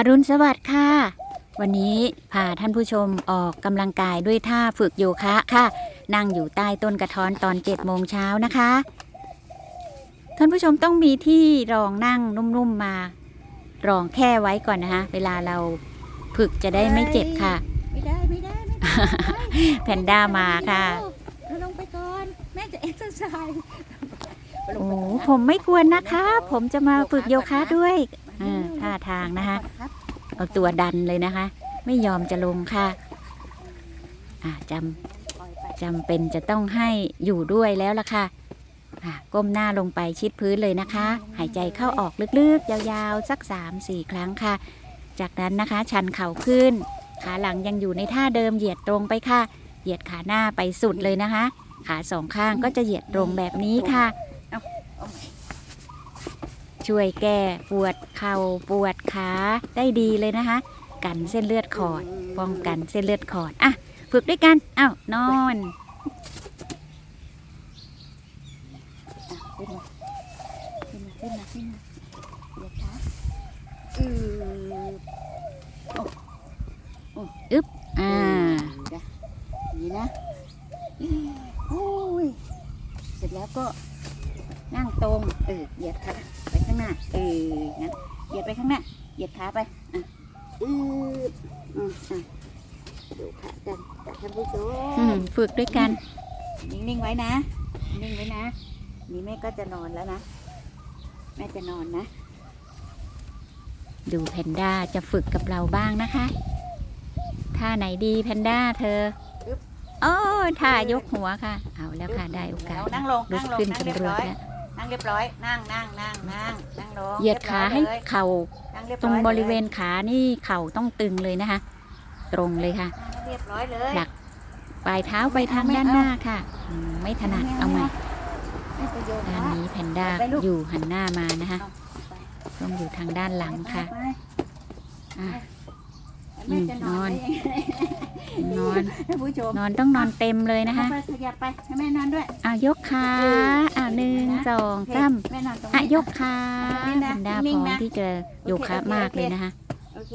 อรุณสวัสดิ์ค่ะ วันนี้พาท่านผู้ชมออกกำลังกายด้วยท่าฝึกโยคะค่ะ นั่งอยู่ใต้ต้นกระท้อนตอน7โมงเช้านะคะ ท่านผู้ชมต้องมีที่รองนั่งนุ่มๆมารองแค่ไว้ก่อนนะคะ เวลาเราฝึกจะได้ไม่เจ็บค่ะ ไม่ได้ไม่ได้ไม่ได้แพนด้ามาค่ะเราลงไปก่อนแม่จะเอ็กซ์ไซส์โอ้ผมไม่ควรนะคะ ผมจะมาฝึกโยคะด้วย อ่าท่าทางนะคะ เอาตัวดันเลยนะคะ ไม่ยอมจะลงค่ะอ่าจำจำเป็นจะต้องให้อยู่ด้วยแล้วล่ะค่ะอะก้มหน้าลงไปชิดพื้นเลยนะคะ หายใจเข้าออกลึกๆ ยาวๆ สัก 3-4 ครั้งค่ะ จากนั้นนะคะ ชันเข่าขึ้น ขาหลังยังอยู่ในท่าเดิมเหยียดตรงไปค่ะ เหยียดขาหน้าไปสุดเลยนะคะ ขาสองข้างก็จะเหยียดตรงแบบนี้ค่ะ ช่วยแก้ปวดเข่าปวดขาได้ดีเลยนะคะ กันเส้นเลือดขอด ป้องกันเส้นเลือดขอดอะฝึกด้วยกันอ้าวนอนขึ้นมาขึ้นมาขึ้นมาเหยียดขาอืออ่าอย่างนี้นะโอ้ยเสร็จแล้วก็นั่งตรงเออเหยียดขาไป ข้างหน้า เอองั้นเหยียดไปข้างหน้า เหยียดขาไป อะอืออืมอะดูขากันจากท่านผู้ชอืมมฝึกด้วยกัน นิ่งๆไว้นะ นิ่งไว้นะ นี่แม่ก็จะนอนแล้วนะ แม่จะนอนนะ ดูแพนด้าจะฝึกกับเราบ้างนะคะ ท่าไหนดีแพนด้าเธออึ๊บโอ้ท่ายกหัวค่ะ เอาแล้วค่ะ ได้โอกาสแล้วนั่งลงลุนั่กงลงขึ้นนั่งเรียสำบรวร้จอยแล้ว นั่งเรียบร้อย นั่งนั่งนั่งนั่งนั่งลงเหยียดขาให้รีบร้อยเลยเข่านั่งเรียบตรงอยบริเวณลยขานี่เข่าต้องตึงเลยนะคะ ตรงเลยค่ะ นั่งเรียบร้อยเลยดัก ปลายเท้าไปทางด้านหน้าค่ะอืมไม่ถนัดเอาใหม่ไม่ประโยชน์ด้านนะ นี้แพนด้าไปลูก อยู่หันหน้ามานะคะเอาไปต้องอยู่ทางด้านหลังค่ะไปอะ ไปแม่จะนอนอืมนอน ได้ยังไงท่านผู้ชมนอนต้องนอนเต็มเลยนะคะ เอาไปขยับไปให้แม่นอนด้วย อะยกขาอะหนึ่ง สองสามแม่นอนตรงอะนี้ ยกขานิ่แพงๆนะนด้าพนิ่ร้องๆมนะที่จะโยคะโอเคมากโอเคเลยนะคะโอเค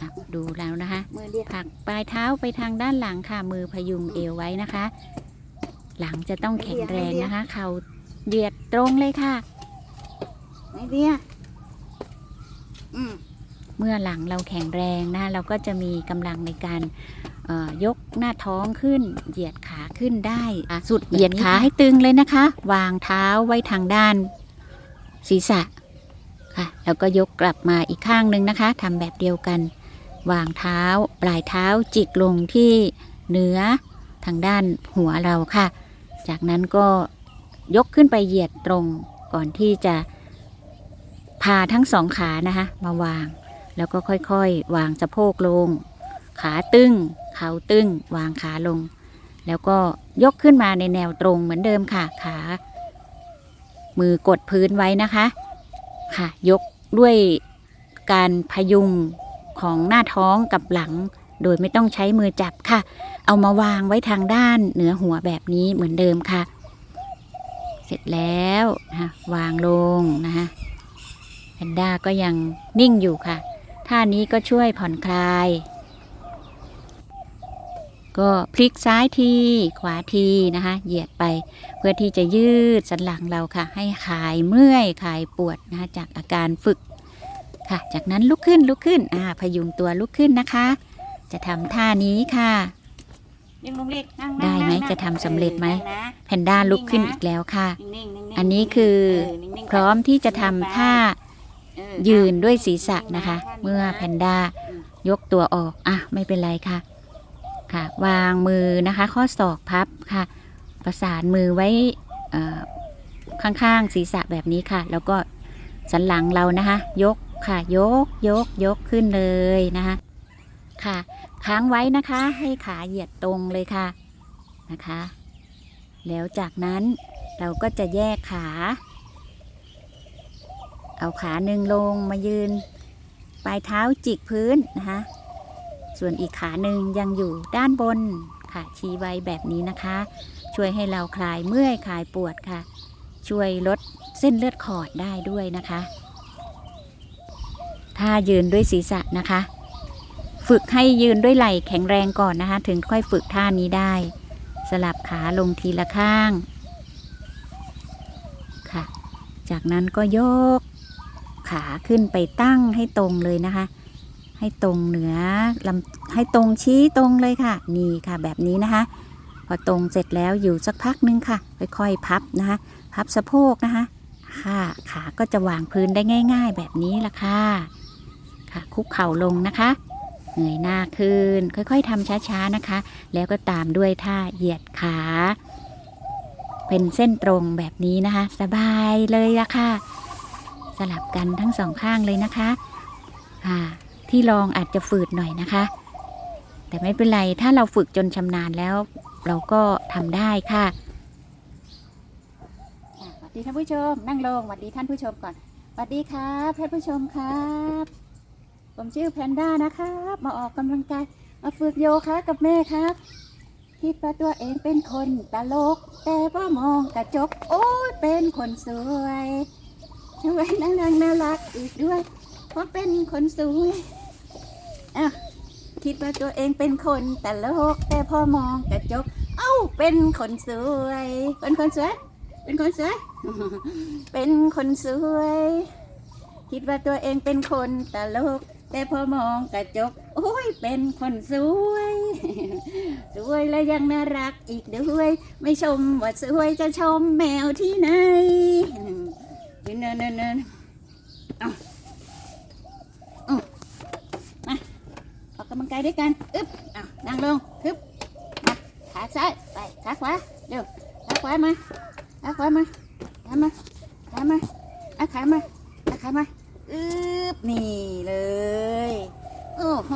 อะดูแล้วนะคะ มือเดียวผลักปลายเท้าไปทางด้านหลังค่ะ มือพยุงเอวไว้นะคะ หลังจะต้องแข็งแรงนะคะ เข่าเหยียดตรงเลยค่ะ ไหนเดียอืม เมื่อหลังเราแข็งแรงนะ เราก็จะมีกำลังในการเอ่อ ยกหน้าท้องขึ้น เหยียดขาขึ้นได้อะสุดเหยียดขาให้ตึงเลยนะคะ วางเท้าไว้ทางด้าน ศีรษะค่ะ แล้วก็ยกกลับมาอีกข้างหนึ่งนะคะทำแบบเดียวกัน วางเท้า ปลายเท้าจิกลงที่เหนือทางด้านหัวเราค่ะ จากนั้นก็ยกขึ้นไปเหยียดตรงก่อนที่จะพาทั้งสองขานะคะ มาวาง แล้วก็ค่อยๆ วางสะโพกลง ขาตึง เข่าตึง วางขาลง แล้วก็ยกขึ้นมาในแนวตรงเหมือนเดิมค่ะ ขา มือกดพื้นไว้นะคะ ค่ะ ยกด้วยการพยุงของหน้าท้องกับหลัง โดยไม่ต้องใช้มือจับค่ะ เอามาวางไว้ทางด้านเหนือหัวแบบนี้เหมือนเดิมค่ะ เสร็จแล้วนะคะวางลงนะคะแพนด้าก็ยังนิ่งอยู่ค่ะ ท่านี้ก็ช่วยผ่อนคลาย ก็พลิกซ้ายทีขวาทีนะคะ เหยียดไปเพื่อที่จะยืดสันหลังเราค่ะ ให้คลายเมื่อยคลายปวดนะคะจากอาการฝึกค่ะ จากนั้นลุกขึ้นลุกขึ้นอ่าพยุงตัวลุกขึ้นนะคะ จะทำท่านี้ค่ะยังลงเล็กนั่งได้ไหมนั่งจะทำสำเร็จไหมนั่งนะแพนด้าลุกขึ้นอีกแล้วค่ะนิ่งๆนิ่งๆอันนี้คือเนิ่งๆพร้อมที่จะทำท่าเออยืนด้วยศีรษะนะคะท่าเมื่อแพนนะด้าอืมยกตัวออกอะไม่เป็นไรค่ะ ค่ะ วางมือนะคะ ข้อศอกพับค่ะ ประสานมือไว้ข้างๆศีรษะแบบนี้ค่ะ แล้วก็สันหลังเรานะคะ ยกค่ะ ยกยกยกขึ้นเลยนะคะค่ะ ค้างไว้นะคะ ให้ขาเหยียดตรงเลยค่ะนะคะ แล้วจากนั้นเราก็จะแยกขา เอาขาหนึ่งลงมายืน ปลายเท้าจิกพื้นนะคะ ส่วนอีกขาหนึ่งยังอยู่ด้านบนค่ะชี้ไว้แบบนี้นะคะ ช่วยให้เราคลายเมื่อยคลายปวดค่ะ ช่วยลดเส้นเลือดขอดได้ด้วยนะคะท่ายืนด้วยศีรษะนะคะ ฝึกให้ยืนด้วยไหล่แข็งแรงก่อนนะคะ ถึงค่อยฝึกท่านี้ได้ สลับขาลงทีละข้างค่ะ จากนั้นก็ยกขาขึ้นไปตั้งให้ตรงเลยนะคะ ให้ตรงเหนือลำให้ตรงชี้ตรงเลยค่ะ นี่ค่ะแบบนี้นะคะ พอตรงเสร็จแล้วอยู่สักพักนึงค่ะ ค่อยๆพับนะคะ พับสะโพกนะคะ ค่ะขาก็จะวางพื้นได้ง่าย ๆ แบบนี้ละค่ะ ค่ะคุกเข่าลงนะคะเงยหน้าขึ้น ค่อยๆทำช้าๆนะคะ แล้วก็ตามด้วยท่าเหยียดขา เป็นเส้นตรงแบบนี้นะคะ สบายเลยละค่ะ สลับกันทั้งสองข้างเลยนะคะ ค่ะ ที่ลองอาจจะฝืดหน่อยนะคะ แต่ไม่เป็นไรถ้าเราฝึกจนชำนาญแล้ว เราก็ทำได้ค่ะสวัสดีท่านผู้ชม นั่งลงสวัสดีท่านผู้ชมก่อนสวัสดีครับท่านผู้ชมครับ ผมชื่อแพนด้านะครับ มาออกกำลังกายมาฝึกโยคะกับแม่ครับคิดว่าตัวเองเป็นคนตลก แต่ว่ามองกระจก โอ้ยเป็นคนสวยสวยน่ารักน่ารักอีกด้วยเพราะเป็นคนสวย อะคิดว่าตัวเองเป็นคนแต่ลกแต่พอมองกระจก เอ้า เป็นคนสวย เป็นคนสวย เป็นคนสวย เป็นคนสวย คิดว่าตัวเองเป็นคนแต่ลกแต่พอมองกระจก โอ้ย เป็นคนสวย สวยและยังน่ารักอีกด้วย ไม่ชมว่าสวยจะชมแมวที่ไหนเนินเนินเนินเอาเอามาออ กำลังกายด้วยกันอึ๊บเอานั่งลงฮึบมาขาซ้ายไปขาขวาเร็วขาขวามาขาขวามาขามาขามาเอาขามาเอาขามาอึ๊บนี่เลยโอ้โห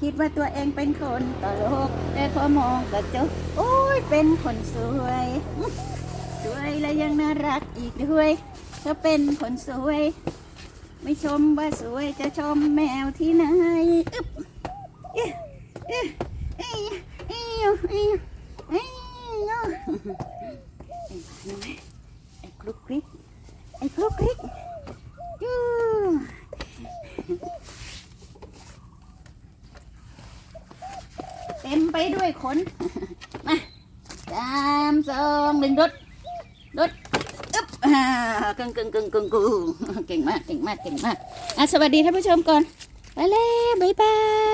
คิดว่าตัวเองเป็นคนตลกแต่พอมองกระจกโอ้ยเป็นคนสวยสวยและยังน่ารักอีกด้วยถ้าเป็นคนสวย ไม่ชมว่าสวยจะชมแมวที่ไหนอึ๊บเอ๊ะเอ๊ะเอ๊ะเอ๊ะเอ๊ะเอ๊ะไอ้คลุกคลิกไอ้คลุกคลิกยูเต็มไปด้วยขน มาสามสองหนึ่งรถ กึ่งกึ่งกึ่งกึ่งกูเก่งมากเก่งมากเก่งมากอะสวัสดีท่านผู้ชมก่อน ไปเลยบ๊ายบาย